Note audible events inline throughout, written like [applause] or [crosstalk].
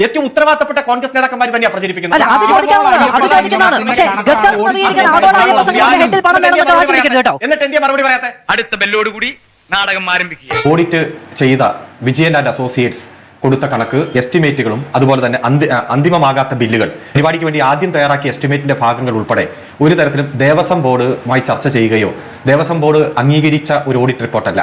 ഏറ്റവും ഉത്തരവാദിത്തപ്പെട്ട കോൺഗ്രസ് നേതാക്കന്മാർ തന്നെയാണ് പ്രചരിപ്പിക്കുന്നത് എന്നിട്ട് എന്തിയാ മറുപടി പറയാത്തെ അടുത്ത ബെല്ലോടുകൂടി നാടകം ആരംഭിക്കുക ഓഡിറ്റ് ചെയ്ത വിജയൻ ആൻഡ് അസോസിയേറ്റ്സ് കൊടുത്ത കണക്ക് എസ്റ്റിമേറ്റുകളും അതുപോലെ തന്നെ അന്തിമമാകാത്ത ബില്ലുകൾ. പരിപാടിക്ക് വേണ്ടി ആദ്യം തയ്യാറാക്കിയ എസ്റ്റിമേറ്റിന്റെ ഭാഗങ്ങൾ ഉൾപ്പെടെ ഒരു തരത്തിലും ദേവസ്വം ബോർഡുമായി ചർച്ച ചെയ്യുകയോ ദേവസ്വം ബോർഡ് അംഗീകരിച്ച ഒരു ഓഡിറ്റ് റിപ്പോർട്ടല്ല.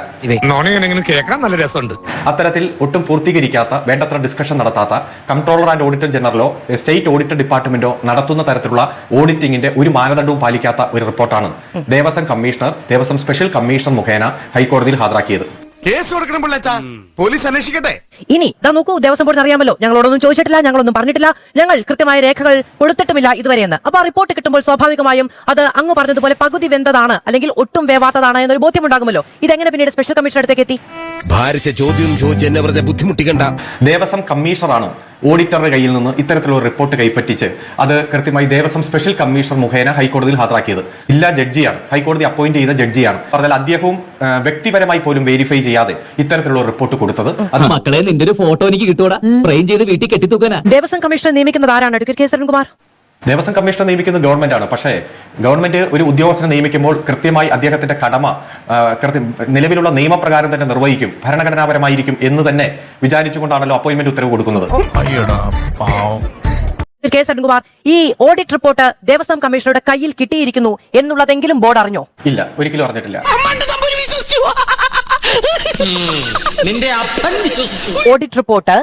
കേൾക്കാൻ നല്ല രസമുണ്ട്. അത്തരത്തിൽ ഒട്ടും പൂർത്തീകരിക്കാത്ത വേണ്ടത്ര ഡിസ്കഷൻ നടത്താത്ത കൺട്രോളർ ആൻഡ് ഓഡിറ്റർ ജനറലോ സ്റ്റേറ്റ് ഓഡിറ്റർ ഡിപ്പാർട്ട്മെന്റോ നടത്തുന്ന തരത്തിലുള്ള ഓഡിറ്റിംഗിന്റെ ഒരു മാനദണ്ഡവും പാലിക്കാത്ത ഒരു റിപ്പോർട്ടാണ് Devaswom commissioner Devaswom special commissioner മുഖേന ഹൈക്കോടതിയിൽ ഹാജരാക്കിയത്. കേസ് കൊടുക്കണം പിള്ളച്ചാ. പോലീസ് അന്വേഷിക്കട്ടെ. ഇനി ഇതാ നോക്കൂ ദേവസ്വം ബോർഡിന് അറിയാമല്ലോ. ഞങ്ങളോടൊന്നും ചോദിച്ചിട്ടില്ല ഞങ്ങളൊന്നും പറഞ്ഞിട്ടില്ല. ഞങ്ങൾ കൃത്യമായ രേഖകൾ കൊടുത്തിട്ടുമില്ല ഇതുവരെയെന്ന്. അപ്പൊ ആ റിപ്പോർട്ട് കിട്ടുമ്പോൾ സ്വാഭാവികമായും അത് അങ്ങ് പറഞ്ഞതുപോലെ പകുതി വെന്തതാണ് അല്ലെങ്കിൽ ഒട്ടും വേവാത്തതാണ് എന്നൊരു ബോധ്യമുണ്ടാകുമല്ലോ ഇതെങ്ങനെ പിന്നീട് സ്പെഷ്യൽ കമ്മീഷൻ അടുത്തേക്ക് എത്തി? ഭാരിച്ച ചോദ്യം ചോദിച്ച് എന്നെ വെറുതെ ബുദ്ധിമുട്ടിക്കണ്ട. ദേവസ്വം കമ്മീഷണറാണ് ഓഡിറ്ററുടെ കയ്യിൽ നിന്ന് ഇത്തരത്തിലുള്ള റിപ്പോർട്ട് കൈപ്പറ്റിച്ച് അത് കൃത്യമായി ദേവസ്വം സ്പെഷ്യൽ കമ്മീഷണർ മുഖേന ഹൈക്കോടതിയിൽ ഹാജരാക്കിയത്. ജില്ലാ ജഡ്ജിയാണ്. ഹൈക്കോടതി അപ്പോയിന്റ് ചെയ്ത ജഡ്ജിയാണ്. പറഞ്ഞാൽ അദ്ദേഹവും വ്യക്തിപരമായി പോലും വെരിഫൈ ചെയ്യാതെ ഇത്തരത്തിലുള്ള റിപ്പോർട്ട് കൊടുത്തത് അത് മക്കളെ നിന്റെ ഒരു ഫോട്ടോ എനിക്ക് കിട്ടൂടാ. ഫ്രെയിം ചെയ്ത് വീട്ടിൽ കെട്ടിത്തൂക്കാനാ. ദേവസ്വം കമ്മീഷണർ നിയമിക്കുന്നത് ആരാണ്? Advocate K. Sarankumar Devaswom commissioner നിയമിക്കുന്നത് ഗവൺമെന്റാണ്. പക്ഷേ ഗവൺമെന്റ് ഒരു ഉദ്യോഗസ്ഥനെ നിയമിക്കുമ്പോൾ കൃത്യമായി അദ്ദേഹത്തിന്റെ കടമ കൃത്യം നിലവിലുള്ള നിയമപ്രകാരം തന്നെ നിർവഹിക്കും. ഭരണഘടനാപരമായിരിക്കും എന്ന് തന്നെ വിചാരിച്ചുകൊണ്ടാണല്ലോ അപ്പോയിന്റ്മെന്റ് ഉത്തരവ് കൊടുക്കുന്നത്. കെ സരൺകുമാർ ഈ ഓഡിറ്റ് റിപ്പോർട്ട് ദേവസ്വം കമ്മീഷണറുടെ കയ്യിൽ കിട്ടിയിരിക്കുന്നു എന്നുള്ളതെങ്കിലും ബോർഡ് അറിഞ്ഞോ? ഇല്ല ഒരിക്കലും അറിഞ്ഞിട്ടില്ല. നിന്റെ അപ്പൻ വിശ്വസിച്ചു. ഓഡിറ്റ് റിപ്പോർട്ട്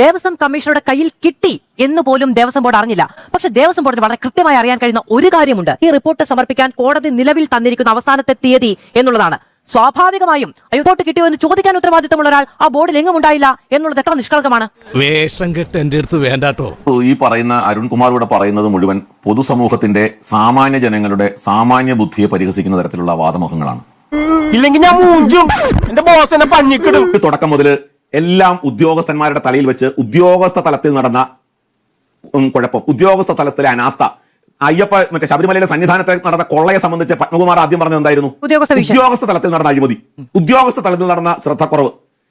ദേവസ്വം കമ്മീഷണറുടെ കയ്യിൽ കിട്ടി എന്ന് പോലും ദേവസ്വം ബോർഡ് അറിഞ്ഞില്ല. പക്ഷെ ദേവസ്വം ബോർഡിന് വളരെ കൃത്യമായി അറിയാൻ കഴിയുന്ന ഒരു കാര്യമുണ്ട്. ഈ റിപ്പോർട്ട് സമർപ്പിക്കാൻ കോടതി നിലവിൽ തന്നിരിക്കുന്ന അവസാനത്തെ തീയതി എന്നുള്ളതാണ്. സ്വാഭാവികമായും റിപ്പോർട്ട് കിട്ടിയോ എന്ന് ചോദിക്കാൻ ഉത്തരവാദിത്തമുള്ള ഒരാൾ ആ ബോർഡിൽ എങ്ങും ഉണ്ടായില്ല എന്നുള്ളത് എത്ര നിഷ്കളങ്കമാണ്? വേഷം കെട്ട് എന്റെ അടുത്ത് വേണ്ടാട്ടോ. ഈ പറയുന്ന അരുൺകുമാർ ഇവിടെ പറയുന്നത് മുഴുവൻ പൊതുസമൂഹത്തിന്റെ സാമാന്യ ജനങ്ങളുടെ സാമാന്യ ബുദ്ധിയെ പരിഹസിക്കുന്ന തരത്തിലുള്ള വാദമുഖങ്ങളാണ്. ഇല്ലെങ്കിൽ ഞാൻ മൂഞ്ചും. എന്റെ ബോസ് എന്നെ പഞ്ഞിക്കിടും. തുടക്കം മുതൽ എല്ലാം ഉദ്യോഗസ്ഥന്മാരുടെ തലയിൽ വെച്ച് ഉദ്യോഗസ്ഥ തലത്തിൽ നടന്ന കുഴപ്പം. ഉദ്യോഗസ്ഥ തലത്തിലെ അനാസ്ഥ. അയ്യപ്പ മറ്റേ ശബരിമലയിലെ സന്നിധാനത്തെ നടന്ന കൊള്ളയെ സംബന്ധിച്ച് പത്മകുമാർ ആദ്യം പറഞ്ഞത് എന്തായിരുന്നു? ഉദ്യോഗസ്ഥ ഉദ്യോഗസ്ഥ തലത്തിൽ നടന്ന അഴിമതി. ഉദ്യോഗസ്ഥ തലത്തിൽ നടന്ന ശ്രദ്ധക്കുറവ്.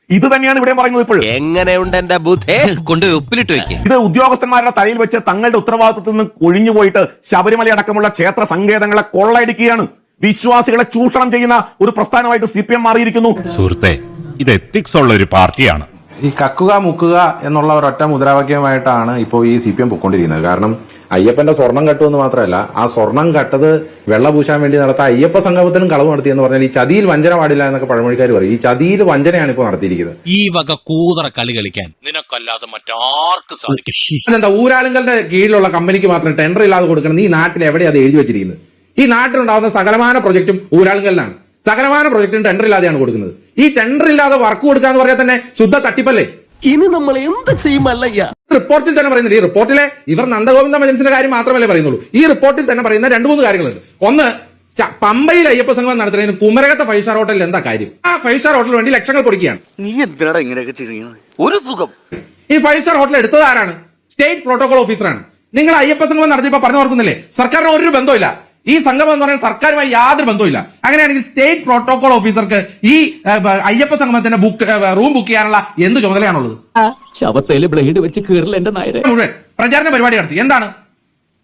ഇത് തന്നെയാണ് ഇവിടെ പറയുന്നത് ഇപ്പോഴും. എങ്ങനെയുണ്ട് എന്റെ ബുദ്ധി? [laughs] കൊണ്ട് ഉപ്പിലിട്ട് വെക്കേ. ഇത് ഉദ്യോഗസ്ഥന്മാരുടെ തലയിൽ വെച്ച് തങ്ങളുടെ ഉത്തരവാദിത്വത്തിൽ നിന്ന് ഒഴിഞ്ഞുപോയിട്ട് ശബരിമല അടക്കമുള്ള ക്ഷേത്ര സങ്കേതങ്ങളെ കൊള്ളയടിക്കുകയാണ്. വിശ്വാസികളെ ചൂഷണം ചെയ്യുന്ന ഒരു പ്രസ്ഥാനമായിട്ട് സി പി എം മാറിയിരിക്കുന്നു. സുഹൃത്തെ ഇത് എത്തിക്സ് ഉള്ള ഒരു പാർട്ടിയാണ്. ഈ കക്കുക മുക്കുക എന്നുള്ള ഒരൊറ്റ മുദ്രാവാക്യമായിട്ടാണ് ഇപ്പോൾ ഈ സി പി എം പൊയ്ക്കൊണ്ടിരിക്കുന്നത് കാരണം അയ്യപ്പന്റെ സ്വർണം കട്ടുമെന്ന് മാത്രമല്ല ആ സ്വർണം കട്ടത് വെള്ളപൂശാൻ വേണ്ടി നടത്താൻ അയ്യപ്പ സംഗമത്തിനും കളവ് നടത്തിയെന്ന് പറഞ്ഞാൽ ഈ ചതിയിൽ വഞ്ചന പാടില്ല എന്നൊക്കെ പഴമൊഴിക്കാർ പറയും. ഈ ചതിയിൽ വഞ്ചനയാണ് ഇപ്പോൾ നടത്തിയിരിക്കുന്നത്. ഈ വക കൂതറ കളി കളിക്കാൻ നിനക്കല്ലാതെ മറ്റാർക്കും സാധിക്കും എന്താ ഊരാളുകളുടെ കീഴിലുള്ള കമ്പനിക്ക് മാത്രം ടെൻഡർ ഇല്ലാതെ കൊടുക്കണം. ഈ നാട്ടിൽ എവിടെ അത് എഴുതി വെച്ചിരിക്കുന്നത്? ഈ നാട്ടിലുണ്ടാവുന്ന സകലമാന പ്രൊജക്റ്റും ഊരാളുകളിലാണ് സകലമാന പ്രൊജക്റ്റും ടെൻഡർ ഇല്ലാതെയാണ് കൊടുക്കുന്നത്. ഈ ടെൻഡർ ഇല്ലാതെ വർക്ക് കൊടുക്കുക എന്ന് പറഞ്ഞാൽ തന്നെ ശുദ്ധ തട്ടിപ്പല്ലേ? ഇനി നമ്മൾ എന്ത് ചെയ്യുമല്ലയ്യ? റിപ്പോർട്ടിൽ തന്നെ പറയുന്നില്ല. ഈ റിപ്പോർട്ടിലെ ഇവർ നന്ദഗോവിന്ദ മജൻസിന്റെ കാര്യം മാത്രമല്ലേ പറയുന്നുള്ളൂ. ഈ റിപ്പോർട്ടിൽ തന്നെ പറയുന്ന രണ്ട് മൂന്ന് കാര്യങ്ങളുണ്ട്. ഒന്ന് പമ്പയിൽ അയ്യപ്പ സംഘം നടത്തുന്നതിന് കുമരകത്തെ ഫൈവ് സ്റ്റാർ ഹോട്ടലിൽ എന്താ കാര്യം? ആ ഫൈവ് സ്റ്റാർ ഹോട്ടലിന് വേണ്ടി ലക്ഷങ്ങൾ കൊടുക്കുകയാണ്. നീ എന്തിനാടാ ഇങ്ങനെയൊക്കെ ചെയ്യുന്നത് ഒരു സുഖം. ഈ ഫൈവ് സ്റ്റാർ ഹോട്ടൽ എടുത്തത് ആരാണ്? സ്റ്റേറ്റ് പ്രോട്ടോകോൾ ഓഫീസറാണ് നിങ്ങൾ അയ്യപ്പ സംഗമം നടത്തിയപ്പോ പറഞ്ഞു ഓർക്കുന്നില്ലേ സർക്കാരിന് ഒരു ബന്ധമില്ല ഈ സംഘം എന്ന് പറയുന്നത് സർക്കാരുമായി യാതൊരു ബന്ധവുമില്ല. അങ്ങനെയാണെങ്കിൽ സ്റ്റേറ്റ് പ്രോട്ടോകോൾ ഓഫീസർക്ക് ഈ അയ്യപ്പ സംഗമത്തിന്റെ ബുക്ക് റൂം ബുക്ക് ചെയ്യാനുള്ള എന്ത് ചുമതലയാണുള്ളത്? ശവത്തേൽ ബ്ലേഡ് വെച്ച് കീറില്ല എന്റെ നായരെ. മുഴുവൻ പ്രചാരണ പരിപാടി നടത്തി. എന്താണ്?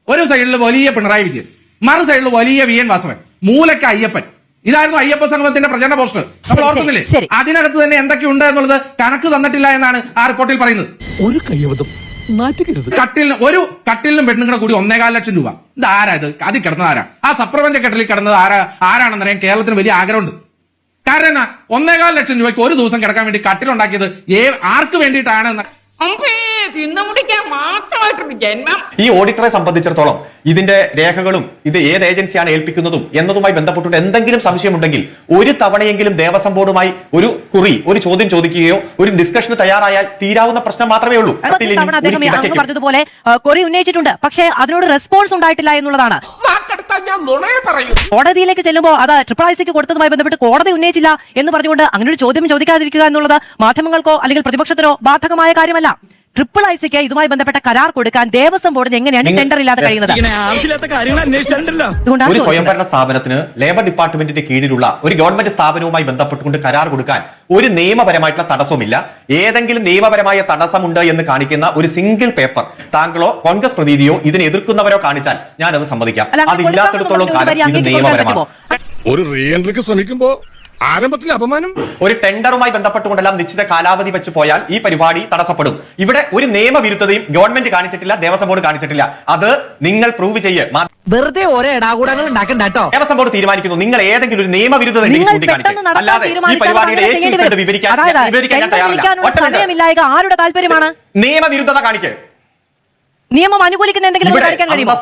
ഒരു സൈഡിൽ വലിയ പിണറായി വിജയൻ മറു സൈഡിൽ വലിയ വി എൻ വാസവൻ മൂലക്ക അയ്യപ്പൻ. ഇതായിരുന്നു അയ്യപ്പ സംഗമത്തിന്റെ പ്രചരണ പോസ്റ്റർ നമ്മൾ ഓർക്കുന്നില്ലേ. അതിനകത്ത് തന്നെ എന്തൊക്കെയുണ്ട് എന്നുള്ളത് കണക്ക് തന്നിട്ടില്ല എന്നാണ് ആ റിപ്പോർട്ടിൽ പറയുന്നത്. ഒരു കയ്യബദ്ധം. കട്ടിലിന് ഒരു കട്ടിലിനും പെണ്ണുങ്ങളെ കൂടി ഒന്നേകാൽ ലക്ഷം രൂപ. ഇത് ആരാ ഇത്? അതിൽ കിടന്നത് ആരാ? ആ സപ്രപഞ്ച കെട്ടലിൽ കിടന്നത് ആരാ? ആരാണെന്നറിയാൻ കേരളത്തിന് വലിയ ആഗ്രഹമുണ്ട്. കാരണം എന്നാ ഒന്നേകാൽ ലക്ഷം രൂപയ്ക്ക് ഒരു ദിവസം കിടക്കാൻ വേണ്ടി കട്ടിലുണ്ടാക്കിയത് ഏ ആർക്ക് വേണ്ടിയിട്ടാണ് തിന്നു മുടിക്കാൻ മാത്രമായിട്ടൊരു ജന്മം. ഈ ഓഡിറ്ററെ സംബന്ധിച്ചിടത്തോളം ഇതിന്റെ രേഖകളും ഇത് ഏത് ഏജൻസിയാണ് ഏൽപ്പിക്കുന്നതും എന്നതുമായി ബന്ധപ്പെട്ടിട്ട് എന്തെങ്കിലും സംശയമുണ്ടെങ്കിൽ ഒരു തവണയെങ്കിലും ദേവസ്വം ബോർഡുമായി ഒരു കുറി ഒരു ചോദ്യം ചോദിക്കുകയോ ഒരു ഡിസ്കഷന് തയ്യാറായാൽ തീരാവുന്ന പ്രശ്നം മാത്രമേ ഉള്ളൂ. പറഞ്ഞതുപോലെ കൊറി ഉന്നയിച്ചിട്ടുണ്ട്. പക്ഷേ അതിനോട് റെസ്പോൺസ് ഉണ്ടായിട്ടില്ല എന്നുള്ളതാണ്. കോടതിയിലേക്ക് ചെല്ലുമ്പോൾ അത് ട്രിപ്പിൾ ഐസിക്ക് കൊടുത്തതുമായി ബന്ധപ്പെട്ട് കോടതി ഉന്നയിച്ചില്ല എന്ന് പറഞ്ഞുകൊണ്ട് അങ്ങനെ ഒരു ചോദ്യം ചോദിക്കാതിരിക്കുക എന്നുള്ളത് മാധ്യമങ്ങൾക്കോ അല്ലെങ്കിൽ പ്രതിപക്ഷത്തിനോ ബാധകമായ കാര്യമല്ല. ട്രിപ്പിൾ ഐസിക്ക് ഇതുമായി ബന്ധപ്പെട്ട കരാർ കൊടുക്കാൻ ദേവസ്വം ബോർഡിന് എങ്ങനെയാണ് ടെൻഡർ ഇല്ലാതെ കഴിയുന്നത്? ഒരു. സ്വയംഭരണ സ്ഥാപനത്തിന് ലേബർ ഡിപ്പാർട്ട്മെന്റിന്റെ കീഴിലുള്ള ഒരു ഗവൺമെന്റ് സ്ഥാപനവുമായി ബന്ധപ്പെട്ടുകൊണ്ട് കരാർ കൊടുക്കാൻ ഒരു നിയമപരമായിട്ടുള്ള തടസ്സവുമില്ല. ഏതെങ്കിലും നിയമപരമായ തടസ്സമുണ്ട് എന്ന് കാണിക്കുന്ന ഒരു സിംഗിൾ പേപ്പർ താങ്കളോ കോൺഗ്രസ് പ്രതിനിധിയോ ഇതിനെ എതിർക്കുന്നവരോ കാണിച്ചാൽ ഞാൻ അത് സമ്മതിക്കാം. അത് അങ്ങനെ കാലം പറഞ്ഞ് ഇത് നിയമപരമാണ്. ഒരു റീഎൻട്രിക്ക് ശ്രമിക്കുമ്പോൾ ശ്രമിക്കുമ്പോ ആരംഭത്തിൽ അപമാനം? ഒരു ടെൻഡറുമായി ബന്ധപ്പെട്ടുകൊണ്ടെല്ലാം നിശ്ചിത കാലാവധി വെച്ച് പോയാൽ ഈ പരിപാടി തടസ്സപ്പെടും. ഇവിടെ ഒരു നിയമവിരുദ്ധതയും ഗവൺമെന്റ് കാണിച്ചിട്ടില്ല ദേവസ്വം ബോർഡ് കാണിച്ചിട്ടില്ല. അത് നിങ്ങൾ പ്രൂവ് ചെയ്യ്. വെറുതെ ഓരോ ഇടാകൂടങ്ങൾ ഉണ്ടാക്കണ്ടോ കേട്ടോ. ദേവസ്വം ബോർഡ് തീരുമാനിക്കുന്നു. നിങ്ങൾ ഏതെങ്കിലും ഒരു നിയമവിരുദ്ധത അല്ലാതെ ഈ പരിപാടിയുടെ. വിവരിക്കാൻ വിവരിക്കാൻ ഞാൻ തയ്യാറില്ല. ആരുടെ താല്പര്യമാണ്? നിയമവിരുദ്ധത കാണിക്കേ. നിയമം അനുകൂലിക്കുന്ന എന്തെങ്കിലും കാണിക്കാൻ കഴിയുമോ?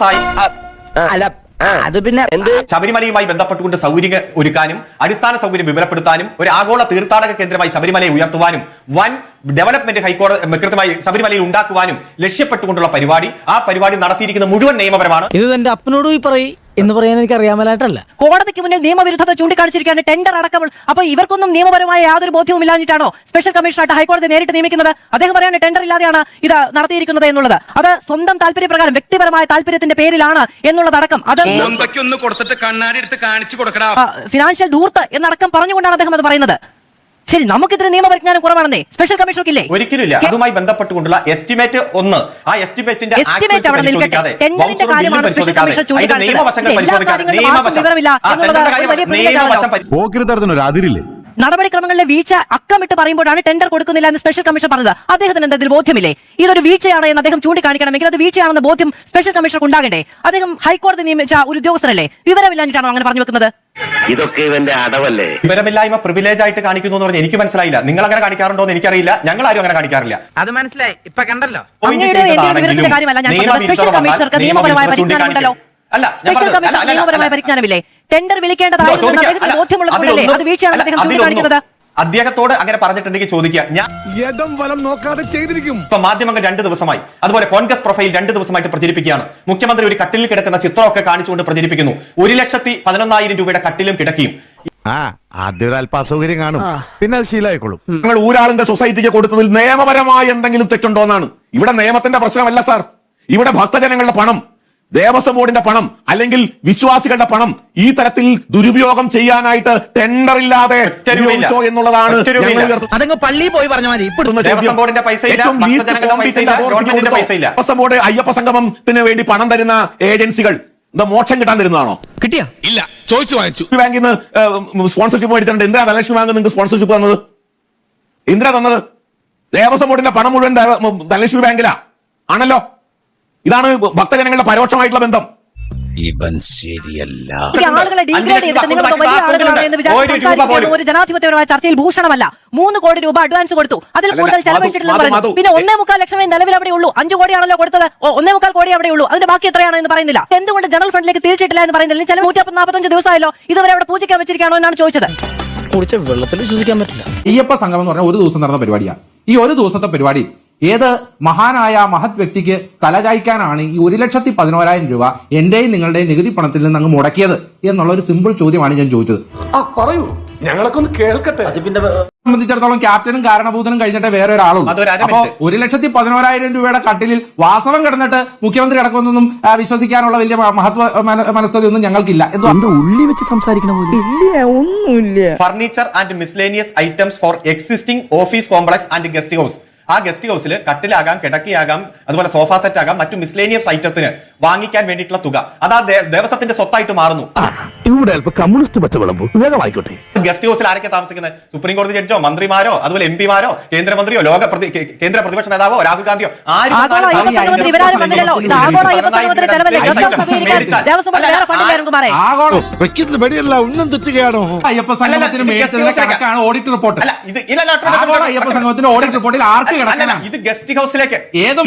അല്ല അത് പിന്നെ എന്ത്? ശബരിമലയുമായി ബന്ധപ്പെട്ടുകൊണ്ട് സൗകര്യം ഒരുക്കാനും അടിസ്ഥാന സൗകര്യം വിവരപ്പെടുത്താനും ഒരു ആഗോള തീർത്ഥാടക കേന്ദ്രമായി ശബരിമലയെ ഉയർത്തുവാനും വൻ ഡെവലപ്മെന്റ് ഹൈക്കോടതി കൃത്യമായി ശബരിമലയിൽ ഉണ്ടാക്കുവാനും ലക്ഷ്യപ്പെട്ടുകൊണ്ടുള്ള പരിപാടി. ആ പരിപാടി നടത്തിയിരിക്കുന്ന മുഴുവൻ നിയമപരമാണ്. ഇത് എന്റെ അപ്പനോട് പോയി പറയും എന്ന് പറയാൻ എനിക്ക് അറിയാമലായിട്ടല്ല. കോടതിക്ക് മുന്നിൽ നിയമവിരുദ്ധത ചൂണ്ടിക്കാണിച്ചിരിക്കുകയാണ് ടെൻഡർ അടക്കം അപ്പൊ ഇവർക്കൊന്നും നിയമപരമായ യാതൊരു ബോധ്യവും ഇല്ലാഞ്ഞിട്ടാണോ സ്പെഷ്യൽ കമ്മീഷനായിട്ട് ഹൈക്കോടതി നേരിട്ട് നിയമിക്കുന്നത്? അദ്ദേഹം പറയാണ് ടെൻഡർ ഇല്ലാതെയാണ് ഇത് നടത്തിയിരിക്കുന്നത് എന്നുള്ളത്. അത് സ്വന്തം താല്പര്യപ്രകാരം വ്യക്തിപരമായ താല്പര്യത്തിന്റെ പേരിലാണ് എന്നുള്ളതടക്കം. അത് കൊടുത്തിട്ട് കണ്ണാടി എടുത്ത് കാണിച്ചു കൊടുക്കടാ. ഫിനാൻഷ്യൽ ധൂർത്ത് എന്നടക്കം പറഞ്ഞുകൊണ്ടാണ് അദ്ദേഹം അത് പറയുന്നത്. ശരി നമുക്ക് ഇത്ര നിയമപരിജ്ഞാനം കുറവാണെന്നേ. സ്പെഷ്യൽ കമ്മീഷണർക്കില്ലേ? ഒരിക്കലുമില്ല. അതുമായി ബന്ധപ്പെട്ടുകൊണ്ടുള്ള എസ്റ്റിമേറ്റ് ഒന്ന്. ആ എസ്റ്റിമേറ്റിന്റെ എസ്റ്റിമേറ്റ് അവിടെ നിൽക്കട്ടെ. ടെൻഡറിന്റെ കാര്യമാണ് സ്പെഷ്യൽ കമ്മീഷൻ ചൂണ്ടിക്കാണിച്ചത്? എല്ലാ കാര്യങ്ങളിലും ആർക്കും വിവരമില്ല വലിയ അതിരില്ലേ? നടപടിക്രമങ്ങളിലെ വീഴ്ച അക്കമിട്ട് പറയുമ്പോഴാണ് ടെൻഡർ കൊടുക്കുന്നില്ല എന്ന് സ്പെഷ്യൽ കമ്മീഷൻ പറഞ്ഞത്. അദ്ദേഹത്തിന് എന്തെങ്കിലും ബോധ്യമില്ലേ? ഇതൊരു വീഴ്ചയാണ് എന്ന് അദ്ദേഹം ചൂണ്ടിക്കാണിക്കണമെങ്കിൽ അത് വീഴ്ചയാണെന്ന ബോധ്യം സ്പെഷ്യൽ കമ്മീഷണർക്ക് ഉണ്ടാകണ്ടേ അദ്ദേഹം ഹൈക്കോടതി നിയമിച്ച ഒരു ഉദ്യോഗസ്ഥരല്ലേ വിവരമില്ലാഞ്ഞിട്ടാണോ അങ്ങനെ പറഞ്ഞു വെക്കുന്നത്? ഇതൊക്കെ ഇവന്റെ അടവല്ലേ? വിവരമില്ലായ്മ പ്രിവിലേജ് ആയിട്ട് കാണിക്കുന്നു എന്ന് പറഞ്ഞാൽ എനിക്ക് മനസ്സിലായില്ല. നിങ്ങൾ അങ്ങനെ കാണിക്കാറുണ്ടോ എന്ന് എനിക്കറിയില്ല. ഞങ്ങൾ ആരും അങ്ങനെ കാണിക്കാറില്ല. അത് മനസ്സിലായി. ഇപ്പൊ കണ്ടല്ലോ. നിയമപരമായ ഞാൻ സ്പെഷ്യൽ നിയമപരമായ. പരിജ്ഞാനമില്ലേ? ടെൻഡർ വിളിക്കേണ്ടതായിരുന്നു അത് വീഴ്ചയാണ് അല്ല, അദ്ദേഹം അതിലൊന്നും ചൂണ്ടിക്കാണിക്കുന്നത്. അദ്ദേഹത്തോട് അങ്ങനെ പറഞ്ഞിട്ടുണ്ടെങ്കിൽ ചോദിക്കുക ഞാൻ ഇടം വലം നോക്കാതെ ചെയ്തിരിക്കും. ഇപ്പൊ മാധ്യമങ്ങൾ രണ്ട് ദിവസമായി. അതുപോലെ കോൺഗ്രസ് പ്രൊഫൈൽ രണ്ട് ദിവസമായിട്ട് പ്രചരിപ്പിക്കുകയാണ്. മുഖ്യമന്ത്രി ഒരു കട്ടിലിൽ കിടക്കുന്ന ചിത്രമൊക്കെ കാണിച്ചുകൊണ്ട് പ്രചരിപ്പിക്കുന്നു. ഒരു ലക്ഷത്തി പതിനൊന്നായിരം രൂപയുടെ കട്ടിലും കിടക്കിയും അസൗകര്യം കാണും. പിന്നെ അത് ശീലമായിക്കോളും. ഞങ്ങൾ ഊരാളിന്റെ സൊസൈറ്റിക്ക് കൊടുത്തതിൽ നിയമപരമായ എന്തെങ്കിലും തെറ്റുണ്ടോ എന്നാണ് ഇവിടെ നിയമത്തിന്റെ പ്രശ്നമല്ല സാർ. ഇവിടെ ഭക്തജനങ്ങളുടെ പണം. ദേവസ്വം ബോർഡിന്റെ പണം അല്ലെങ്കിൽ വിശ്വാസികളുടെ പണം ഈ തരത്തിൽ ദുരുപയോഗം ചെയ്യാനായിട്ട് ടെൻഡർ ഇല്ലാതെ എന്നുള്ളതാണ് ഒറ്റൊരുമില്ല. അതങ്ങ് പള്ളിയിൽ പോയി പറഞ്ഞ മതി. ദേവസ്വം ബോർഡിന്റെ പൈസ. ദേവസ്വം ബോർഡ് അയ്യപ്പ സംഗമത്തിന് വേണ്ടി പണം തരുന്ന ഏജൻസികൾ എന്താ മോക്ഷം കിട്ടാൻ തരുന്നതാണോ? കിട്ടിയാ? ഇല്ല ചോദിച്ചു വാങ്ങിച്ചു. ബാങ്കിൽ നിന്ന് സ്പോൺസർഷിപ്പ് മേടിച്ചിട്ടുണ്ട്. എന്തിനാ ധനലക്ഷ്മി ബാങ്ക് നിങ്ങൾക്ക് സ്പോൺസർഷിപ്പ് തന്നത്? എന്തിനാ തന്നത്? ദേവസ്വം ബോർഡിന്റെ പണം മുഴുവൻ ധനലക്ഷ്മി ബാങ്കിലാ? ആണല്ലോ? ഇതാണ് ഭക്തജനങ്ങളുടെ പരോക്ഷമായിട്ടുള്ള ബന്ധം. ഇവൻ ശരിയല്ല. ആളുകളെ ഡീഗ്രേഡ് ചെയ്തിട്ട് നിങ്ങൾ വലിയ ആളുകളാണ് എന്ന് വിചാരിച്ച് ഒരു ജനാധിപത്യപരമായ ചർച്ചയിൽ ഭൂഷണമല്ല. മൂന്ന് കോടി രൂപ അഡ്വാൻസ് കൊടുത്തു. അതിൽ കൂടുതൽ ചെലവഴിച്ചിട്ടില്ലെന്ന് പറഞ്ഞു. പിന്നെ ഒന്നേ മുക്കാൽ ലക്ഷമേ നിലവിൽ അവിടെ ഉള്ളൂ. അഞ്ചു കോടിയാണല്ലോ കൊടുത്തത്. ഓ, ഒന്നേ മുക്കാൽ കോടി അവിടെ ഉള്ളൂ. അതിന്റെ ബാക്കി എത്രയാണോ എന്ന് പറയുന്നില്ല. എന്തുകൊണ്ട് ജനറൽ ഫണ്ടിലേക്ക് തിരിച്ചിട്ടില്ല എന്ന് പറയുന്നില്ല. ചില നൂറ്റി നാൽപ്പത്തഞ്ച് ദിവസമായല്ലോ. ഇതുവരെ അവിടെ പൂജിക്കാൻ വെച്ചിരിക്കാണോ എന്നാണ് ചോദിച്ചത്. കുടിച്ച വെള്ളത്തിൽ വിശ്വസിക്കാൻ പറ്റില്ല. ഈയപ്പ സംഗമം എന്ന് പറഞ്ഞാൽ ഒരു ദിവസം നടന്ന പരിപാടിയാണ്. ഈ ഒരു ദിവസത്തെ പരിപാടി ഏത് മഹാനായ മഹത് വ്യക്തിക്ക് തലചായ്ക്കാനാണ് ഈ ഒരു ലക്ഷത്തി പതിനോരായിരം രൂപ എന്റെയും നിങ്ങളുടെയും നികുതി പണത്തിൽ നിന്ന് അങ്ങ് മുടക്കിയത് എന്നുള്ള ഒരു സിമ്പിൾ ചോദ്യമാണ് ഞാൻ ചോദിച്ചത്. ആ പറയൂ. ഞങ്ങളൊക്കെ ഒന്ന് കേൾക്കട്ടെ. സംബന്ധിച്ചിടത്തോളം ക്യാപ്റ്റനും കാരണഭൂതനും കഴിഞ്ഞിട്ട് വേറെ ഒരാളും അപ്പോ ഒരു ലക്ഷത്തി പതിനോരായിരം രൂപയുടെ കട്ടിലിൽ വാസവം കിടന്നിട്ട് മുഖ്യമന്ത്രി കിടക്കുന്നൊന്നും വിശ്വസിക്കാനുള്ള വലിയ മഹത്വ മന- മനസ്കതയൊന്നും ഞങ്ങൾക്കില്ല. എന്തോ ഉള്ളി വെച്ച് സംസാരിക്കണ furniture and miscellaneous items for existing office complex and guest house ആ ഗസ്റ്റ് ഹൗസിൽ കട്ടിലാകാം കിടക്കിയാകാം അതുപോലെ സോഫ സെറ്റ് ആകാം മറ്റു മിസ്ലേനിയസ് ഐറ്റത്തിന് വാങ്ങിക്കാൻ വേണ്ടിയിട്ടുള്ള തുക. അത് ആ ദേവസ്വത്തിന്റെ സ്വത്തായിട്ട് മാറുന്നു. ഗസ്റ്റ് ഹൗസിൽ ആരൊക്കെ താമസിക്കുന്നത്? സുപ്രീം കോടതി ജഡ്ജോ മന്ത്രിമാരോ അതുപോലെ എം പിമാരോ കേന്ദ്രമന്ത്രിയോ ലോക കേന്ദ്ര പ്രതിപക്ഷ നേതാവോ രാഹുൽ ഗാന്ധിയോ ആരും ഓഡിറ്റ് റിപ്പോർട്ട് അല്ല ഇത് ഇല്ല, ഓഡിറ്റ് റിപ്പോർട്ടിൽ ആർക്ക് അല്ലല്ല, ഇത് ഗസ്റ്റ് ഹൗസിലേക്ക്. ഏത്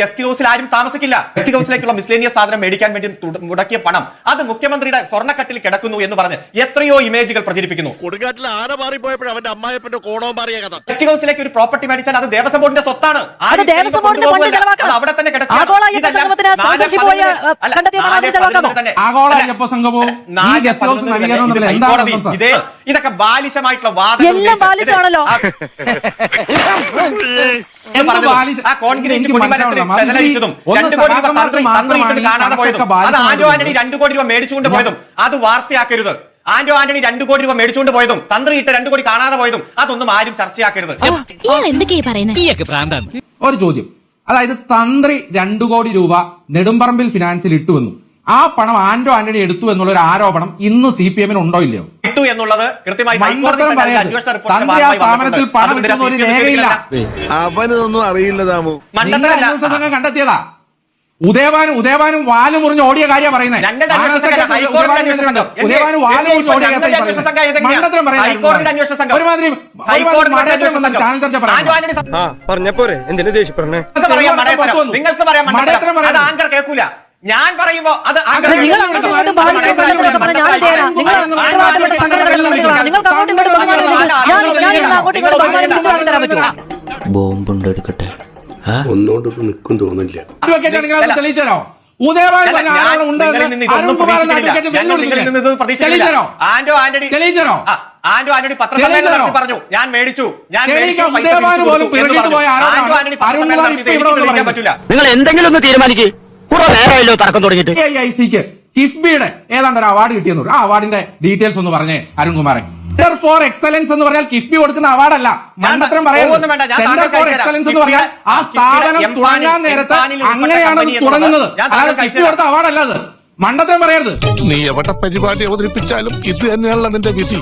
ഗസ്റ്റ് ഹൗസിൽ ആരും താമസിക്കില്ല. ഗസ്റ്റ് ഹൗസിലേക്കുള്ള മിസ്ലേനിയസ് സാധനം മേടിക്കാൻ വേണ്ടി മുടക്കിയ പണം. അത് മുഖ്യമന്ത്രിയുടെ സ്വർണക്കട്ടിൽ കിടക്കുന്നു എന്ന് പറഞ്ഞ് എത്രയോ ഇമേജുകൾ പ്രചരിപ്പിക്കുന്നു. കൊടുങ്കാറ്റിൽ ആന മാറിപ്പോയപ്പോഴും അവന്റെ അമ്മായപ്പന്റെ കോണവും മാറിയ കഥ. ഗസ്റ്റ് ഹൗസിലേക്ക് ഒരു പ്രോപ്പർട്ടി മേടിച്ചാൽ അത് ദേവസ്വം ബോർഡിന്റെ സ്വത്താണ്. അവിടെ തന്നെ കിടക്കും ആഗോള അയ്യപ്പ അയ്യപ്പ ഈ ഗസ്റ്റ് ഹൗസ് ഇത് എന്താണ് ഇതേ ഇതൊക്കെ ബാലിശമായിട്ടുള്ള വാദം രണ്ട് കോടി രൂപ മേടിച്ചുകൊണ്ട് പോയതും. അത് വാർത്തയാക്കരുത്. ആന്റോ ആന്റണി രണ്ടു കോടി രൂപ മേടിച്ചുകൊണ്ട് പോയതും. തന്ത്രി ഇട്ട് രണ്ടു കോടി കാണാതെ പോയതും. അതൊന്നും ആരും ചർച്ചയാക്കരുത്. ഒരു ചോദ്യം. അതായത് തന്ത്രി രണ്ടു കോടി രൂപ നെടുമ്പറമ്പിൽ ഫിനാൻസിൽ ഇട്ടുവെന്നും ആ പണം ആന്റോ ആന്റണി എടുത്തു എന്നുള്ള ഒരു ആരോപണം ഇന്ന് സി പി എമ്മിന് ഉണ്ടോ ഇല്ലയോ? ഇട്ടു എന്നുള്ളത് കൃത്യമായി സ്ഥാപനത്തിൽ പണം ഇട്ടുന്ന ഒരു രേഖയില്ല. അവനൊന്നും അറിയില്ല താമു സംഘം കണ്ടെത്തിയതാ. ഉദയവാനും ഉദയവാനും വാൽ മുറിഞ്ഞ് ഓടിയ കാര്യം പറയുന്നത്. നിങ്ങൾക്ക് പറയാം ആങ്കർ കേൾക്കൂല. ഞാൻ പറയുമ്പോ അത് ബോംബുണ്ട് എടുക്കട്ടെ ഒന്നുകൊണ്ട് നിൽക്കും തോന്നില്ല തെളിയിച്ചു പറഞ്ഞ ഞാൻ ആന്റോ ആന്റണി തെളിയിച്ചോ ആന്റോ ആന്റണി പത്രസമ്മേളനം? പറഞ്ഞു. മേടിച്ചു. ഞാൻ നിങ്ങൾ എന്തെങ്കിലും ഒന്ന് തീരുമാനിക്ക്. കുറെ നേരമല്ലോ തർക്കം തുടങ്ങിയിട്ട്. എ ഐ സിക്ക് കിഫ്ബിയുടെ ഏതാണ്ട് ഒരു അവാർഡ് കിട്ടിയെന്ന് പറയും. ആ അവാർഡിന്റെ ഡീറ്റെയിൽസ് ഒന്ന് പറഞ്ഞേ അരുൺകുമാറെ. സെന്റർ ഫോർ എക്സലൻസ് എന്ന് പറഞ്ഞാൽ കിഫ്ബി കൊടുക്കുന്ന അവാർഡല്ല മണ്ടത്തരം പോകുന്നു വേണ്ട, ഞാൻ സെന്റർ താങ്കൾക്ക് ഫോർ അയച്ചുതരാം. എക്സലൻസ് എന്ന് പറഞ്ഞാൽ ആ കിഫ്ബിയുടെ സ്ഥാപനം എംപാനിൽ- തുടങ്ങാൻ നേരത്ത് എംപാനിൽ ഉൾപ്പെട്ട അങ്ങനെയാണ് അത് കമ്പനി എന്ന് തുടങ്ങുന്നത്. പറഞ്ഞത്. ഞാൻ താങ്കൾക്ക് കിഫ്ബി കൊടുത്ത അവാർഡല്ല അത് മണ്ടത്തരം പറയരുത്. നീ എവിടെ പരിപാടി അവതരിപ്പിച്ചാലും ഇത് തന്നെയാണല്ലോ നിന്റെ വിധി.